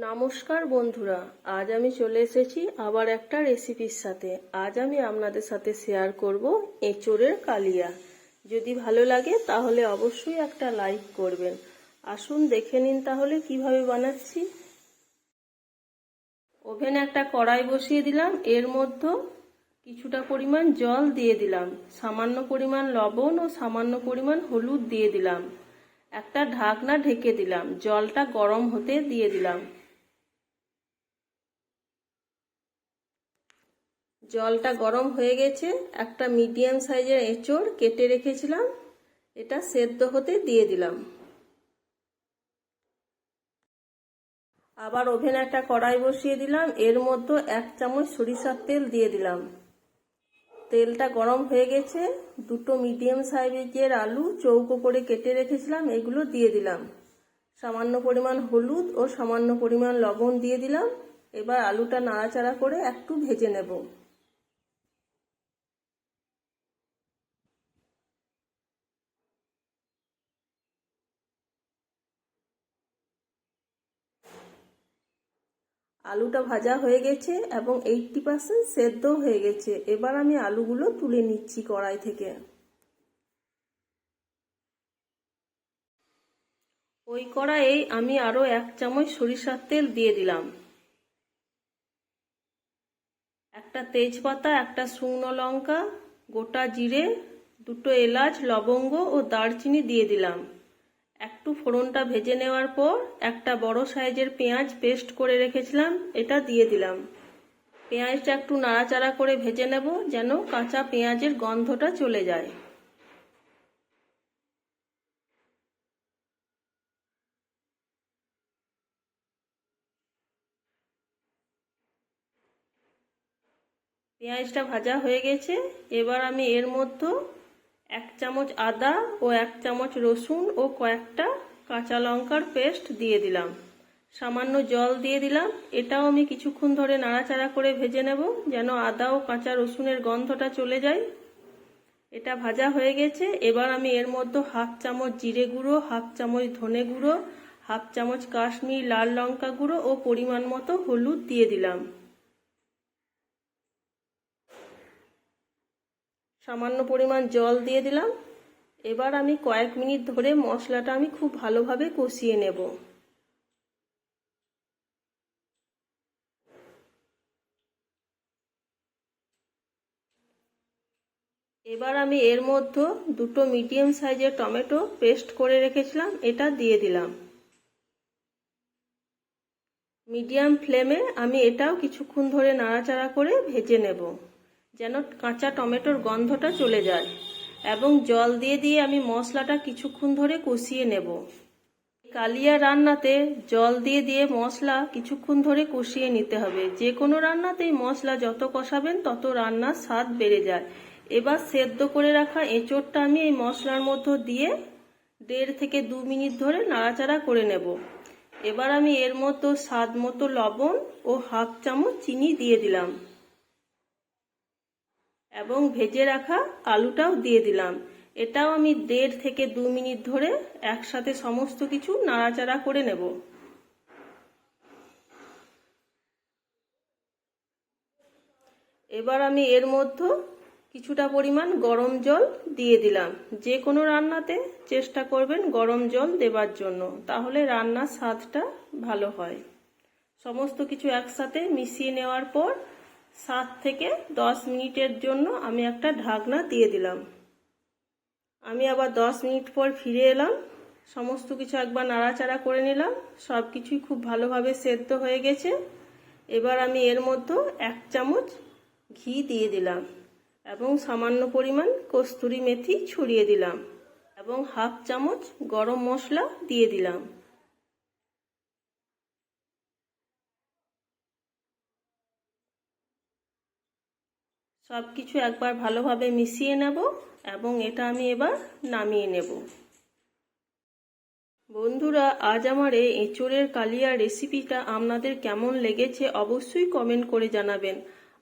নমস্কার বন্ধুরা, আজ আমি চলে এসেছি আবার একটা রেসিপির সাথে। আজ আমি আপনাদের সাথে শেয়ার করব এঁচোড়ের কালিয়া। যদি ভালো লাগে, তাহলে অবশ্যই একটা লাইক করবেন। আসুন, দেখে নিন তাহলে কীভাবে বানাচ্ছি। ওভেনে একটা কড়াই বসিয়ে দিলাম। এর মধ্যে কিছুটা পরিমাণ জল দিয়ে দিলাম। সামান্য পরিমাণ লবণ ও সামান্য পরিমাণ হলুদ দিয়ে দিলাম। একটা ঢাকনা ঢেকে দিলাম। জলটা গরম হতে দিয়ে দিলাম। জলটা গরম হয়ে গেছে। একটা মিডিয়াম সাইজের এঁচড় কেটে রেখেছিলাম। এটা সেদ্ধ হতে দিয়ে দিলাম। আবার ওভেনে একটা কড়াই বসিয়ে দিলাম। এর মধ্যে এক চামচ সরিষার তেল দিয়ে দিলাম। তেলটা গরম হয়ে গেছে। দুটো মিডিয়াম সাইজের আলু চৌকো করে কেটে রেখেছিলাম। এগুলো দিয়ে দিলাম। সামান্য পরিমাণ হলুদ ও সামান্য পরিমাণ লবণ দিয়ে দিলাম। এবার আলুটা নাড়াচাড়া করে একটু ভেজে নেব। আলুটা ভাজা হয়ে গেছে এবং এইটটি পার্সেন্ট সেদ্ধ হয়ে গেছে। এবার আমি আলুগুলো তুলে নিচ্ছি কড়াই থেকে। ওই কড়াইয়ে আমি আরও এক চামচ সরিষার তেল দিয়ে দিলাম। একটা তেজপাতা, একটা শুকনো লঙ্কা, গোটা জিরে, দুটো এলাচ, লবঙ্গ ও দারচিনি দিয়ে দিলাম। একটু ফোড়নটা ভেজে নেওয়ার পর একটা বড় সাইজের পেঁয়াজ পেস্ট করে রেখেছিলাম, এটা দিয়ে দিলাম। পেঁয়াজটা একটু নাড়াচাড়া করে ভেজে নেব যেন কাঁচা পেঁয়াজের গন্ধটা চলে যায়। পেঁয়াজটা ভাজা হয়ে গেছে, এবার আমি এর মধ্যে এক চামচ আদা ও এক চামচ রসুন ও কয়েকটা কাঁচা লঙ্কার পেস্ট দিয়ে দিলাম। সামান্য জল দিয়ে দিলাম। এটাও আমি কিছুক্ষণ ধরে নাড়াচাড়া করে ভেজে নেব যেন আদা ও কাঁচা রসুনের গন্ধটা চলে যায়। এটা ভাজা হয়ে গেছে। এবার আমি এর মধ্যে হাফ চামচ জিরে গুঁড়ো, হাফ চামচ ধনে গুঁড়ো, হাফ চামচ কাশ্মীর লাল লঙ্কা গুঁড়ো ও পরিমাণ মতো হলুদ দিয়ে দিলাম। সামান্য পরিমাণ জল দিয়ে দিলাম। এবার আমি কয়েক মিনিট ধরে মশলাটা আমি খুব ভালোভাবে কষিয়ে নেব। এবার আমি এর মধ্যে দুটো মিডিয়াম সাইজের টমেটো পেস্ট করে রেখেছিলাম, এটা দিয়ে দিলাম। মিডিয়াম ফ্লেমে আমি এটাও কিছুক্ষণ ধরে নাড়াচাড়া করে ভেজে নেব। যেন কাঁচা টমেটোর গন্ধটা চলে যায় এবং জল দিয়ে দিয়ে আমি মশলাটা কিছুক্ষণ ধরে কষিয়ে নেব। কালিয়া রান্নাতে জল দিয়ে দিয়ে মশলা কিছুক্ষণ ধরে কষিয়ে নিতে হবে। যে কোনো রান্নাতেই মশলা যত কষাবেন, তত রান্নার স্বাদ বেড়ে যায়। এবার সেদ্ধ করে রাখা এঁচোড়টা আমি এই মশলার মধ্যে দিয়ে দেড় থেকে দু মিনিট ধরে নাড়াচাড়া করে নেব। এবার আমি এর মতো স্বাদ মতো লবণ ও হাফ চামচ চিনি দিয়ে দিলাম। এবং ভেজে রাখা আলুটাও দিয়ে দিলাম। এটাও আমি দেড় থেকে দু মিনিট ধরে একসাথে সমস্ত কিছু নাড়াচাড়া করে নেব। এবার আমি এর মধ্যে কিছুটা পরিমাণ গরম জল দিয়ে দিলাম। যে কোনো রান্নাতে চেষ্টা করবেন গরম জল দেবার জন্য, তাহলে রান্নার স্বাদটা ভালো হয়। সমস্ত কিছু একসাথে মিশিয়ে নেওয়ার পর সাত থেকে দশ মিনিটের জন্য আমি একটা ঢাকনা দিয়ে দিলাম। আমি আবার দশ মিনিট পর ফিরে এলাম। সমস্ত কিছু একবার নাড়াচাড়া করে নিলাম। সব কিছুই খুব ভালোভাবে সেদ্ধ হয়ে গেছে। এবার আমি এর মধ্যে এক চামচ ঘি দিয়ে দিলাম এবং সামান্য পরিমাণ কস্তুরি মেথি ছড়িয়ে দিলাম এবং হাফ চামচ গরম মশলা দিয়ে দিলাম। সব কিছু একবার ভালোভাবে মিশিয়ে নেব এবং এটা আমি এবার নামিয়ে নেব। বন্ধুরা, আজ আমার এই এঁচোড়ের কালিয়া রেসিপিটা আপনাদের কেমন লেগেছে অবশ্যই কমেন্ট করে জানাবেন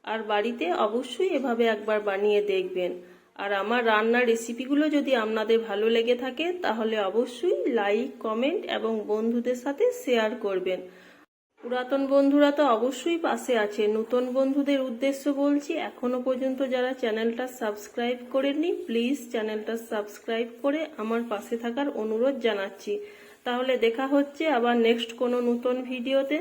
আর বাড়িতে অবশ্যই এভাবে একবার বানিয়ে দেখবেন। আর আমার রান্নার রেসিপিগুলো যদি আপনাদের ভালো লেগে থাকে, তাহলে অবশ্যই লাইক, কমেন্ট এবং বন্ধুদের সাথে শেয়ার করবেন। পুরাতন বন্ধুরা তো অবশ্যই পাশে আছে। নতুন বন্ধুদের উদ্দেশ্য বলছি, এখনও পর্যন্ত যারা চ্যানেলটা সাবস্ক্রাইব করেননি, প্লিজ চ্যানেলটা সাবস্ক্রাইব করে আমার পাশে থাকার অনুরোধ জানাচ্ছি। তাহলে দেখা হচ্ছে আবার নেক্সট কোনো নতুন ভিডিওতে।